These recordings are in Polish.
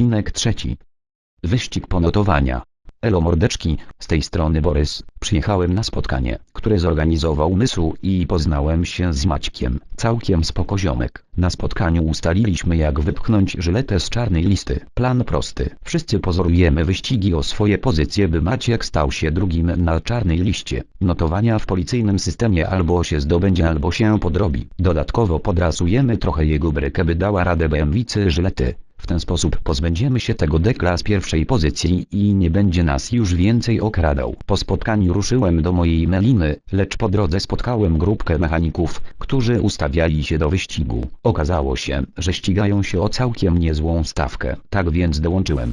Odcinek trzeci. Wyścig ponotowania. Elo mordeczki, z tej strony Borys. Przyjechałem na spotkanie, które zorganizował Mysu i poznałem się z Maćkiem, całkiem spoko ziomek. Na spotkaniu ustaliliśmy jak wypchnąć żyletę z czarnej listy. Plan prosty. Wszyscy pozorujemy wyścigi o swoje pozycje by Maciek stał się drugim na czarnej liście. Notowania w policyjnym systemie albo się zdobędzie albo się podrobi. Dodatkowo podrasujemy trochę jego brykę by dała radę BMWicy żylety. Ten sposób pozbędziemy się tego dekla z pierwszej pozycji i nie będzie nas już więcej okradał. Po spotkaniu ruszyłem do mojej meliny, lecz po drodze spotkałem grupkę mechaników, którzy ustawiali się do wyścigu. Okazało się, że ścigają się o całkiem niezłą stawkę, tak więc dołączyłem.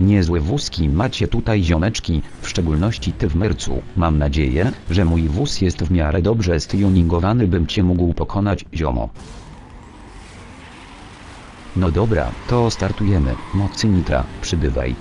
Niezłe wózki macie tutaj ziomeczki, w szczególności ty w mercu. Mam nadzieję, że mój wóz jest w miarę dobrze stuningowany bym cię mógł pokonać ziomo. No dobra, to startujemy. Mocy nitra, przybywaj.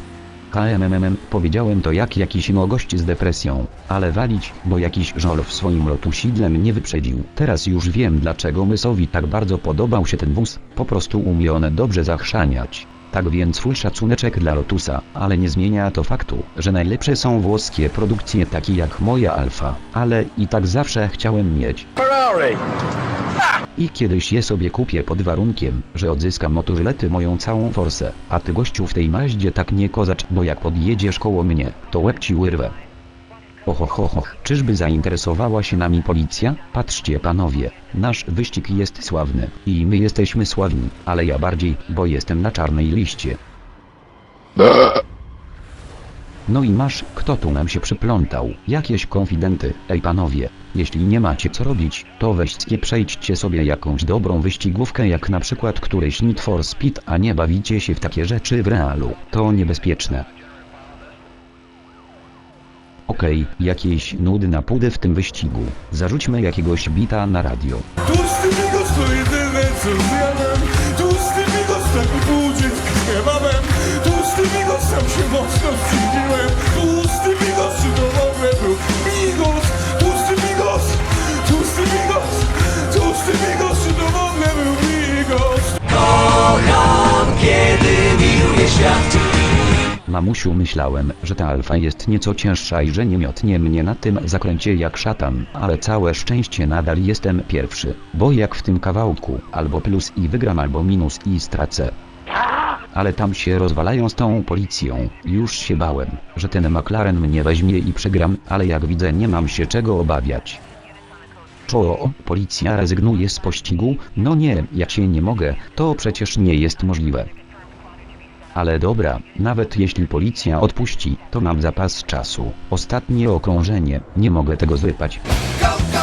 KMMM, powiedziałem to jak jakiś no gość z depresją, ale walić, bo jakiś żol w swoim lotusidle mnie wyprzedził. Teraz już wiem dlaczego Mysowi tak bardzo podobał się ten wóz, po prostu umie one dobrze zachrzaniać. Tak więc full szacuneczek dla Lotusa, ale nie zmienia to faktu, że najlepsze są włoskie produkcje takie jak moja Alfa, ale i tak zawsze chciałem mieć. Ferrari! I kiedyś je sobie kupię pod warunkiem, że odzyskam motorzylety moją całą forsę, a ty gościu w tej maździe tak nie kozacz, bo jak podjedziesz koło mnie, to łeb ci wyrwę. Oho ho ho, czyżby zainteresowała się nami policja? Patrzcie panowie, nasz wyścig jest sławny, i my jesteśmy sławni, ale ja bardziej, bo jestem na czarnej liście. No i masz, kto tu nam się przyplątał? Jakieś konfidenty. Ej panowie, jeśli nie macie co robić, to weźcie przejdźcie sobie jakąś dobrą wyścigówkę jak na przykład któryś Need for Speed, a nie bawicie się w takie rzeczy w realu. To niebezpieczne. Okej, jakieś nudy na pudy w tym wyścigu. Zarzućmy jakiegoś bita na radio. Się mocno Mamusiu myślałem, że ta alfa jest nieco cięższa i że nie miotnie mnie na tym zakręcie jak szatan, ale całe szczęście nadal jestem pierwszy, bo jak w tym kawałku, albo plus i wygram albo minus i stracę. Ale tam się rozwalają z tą policją, już się bałem, że ten McLaren mnie weźmie i przegram, ale jak widzę nie mam się czego obawiać. Czo, policja rezygnuje z pościgu? No nie, ja się nie mogę, to przecież nie jest możliwe. Ale dobra, nawet jeśli policja odpuści, to mam zapas czasu. Ostatnie okrążenie, nie mogę tego zrypać. Go, go,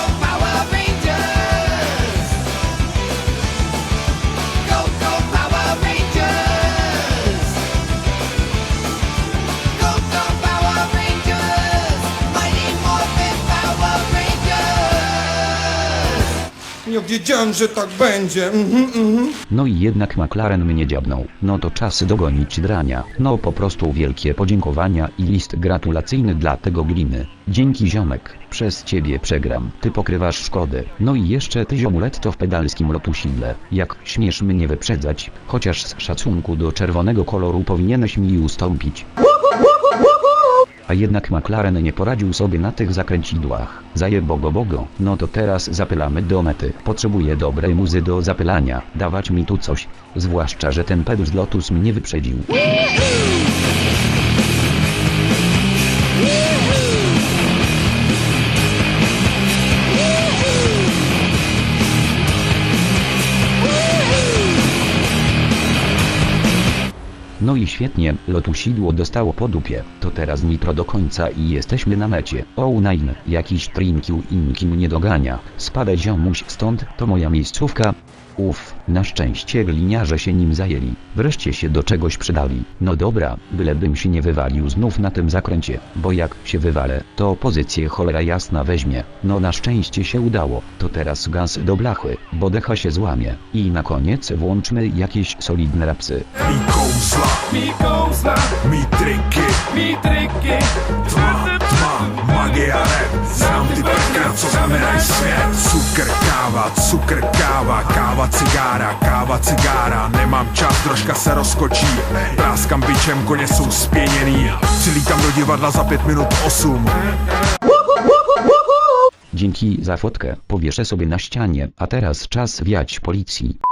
Ja wiedziałem, że tak będzie mhm, mhm. No i jednak McLaren mnie dziabnął. No to czas dogonić drania. No po prostu wielkie podziękowania i list gratulacyjny dla tego gliny. Dzięki ziomek, przez ciebie przegram. Ty pokrywasz szkody. No i jeszcze ty ziomuletto w pedalskim lotusidle. Jak śmiesz mnie wyprzedzać, chociaż z szacunku do czerwonego koloru powinieneś mi ustąpić. A jednak McLaren nie poradził sobie na tych zakręcidłach. Zaje bogo bogo. No to teraz zapylamy do mety. Potrzebuję dobrej muzy do zapylania. Dawać mi tu coś. Zwłaszcza, że ten pedus Lotus mnie wyprzedził. No i świetnie, lotusidło dostało po dupie. To teraz nitro do końca i jesteśmy na mecie. O nine, jakiś trinkił inkim nie dogania. Spadaj ziomuś stąd, to moja miejscówka. Uff, na szczęście gliniarze się nim zajęli. Wreszcie się do czegoś przydali. No dobra, bylebym się nie wywalił znów na tym zakręcie, bo jak się wywalę, to pozycję cholera jasna weźmie. No na szczęście się udało, to teraz gaz do blachy, bo decha się złamie. I na koniec włączmy jakieś solidne rapsy. Mi kołzla, Mi kołza, mi triki, mi triki zamyra świat Cukier kawa, cukier kawa, kawa káva, cigára Nemám čas, troška se do za pět minut osm Dzięki za fotkę, powieszę sobie na ścianie, a teraz czas wiać policji.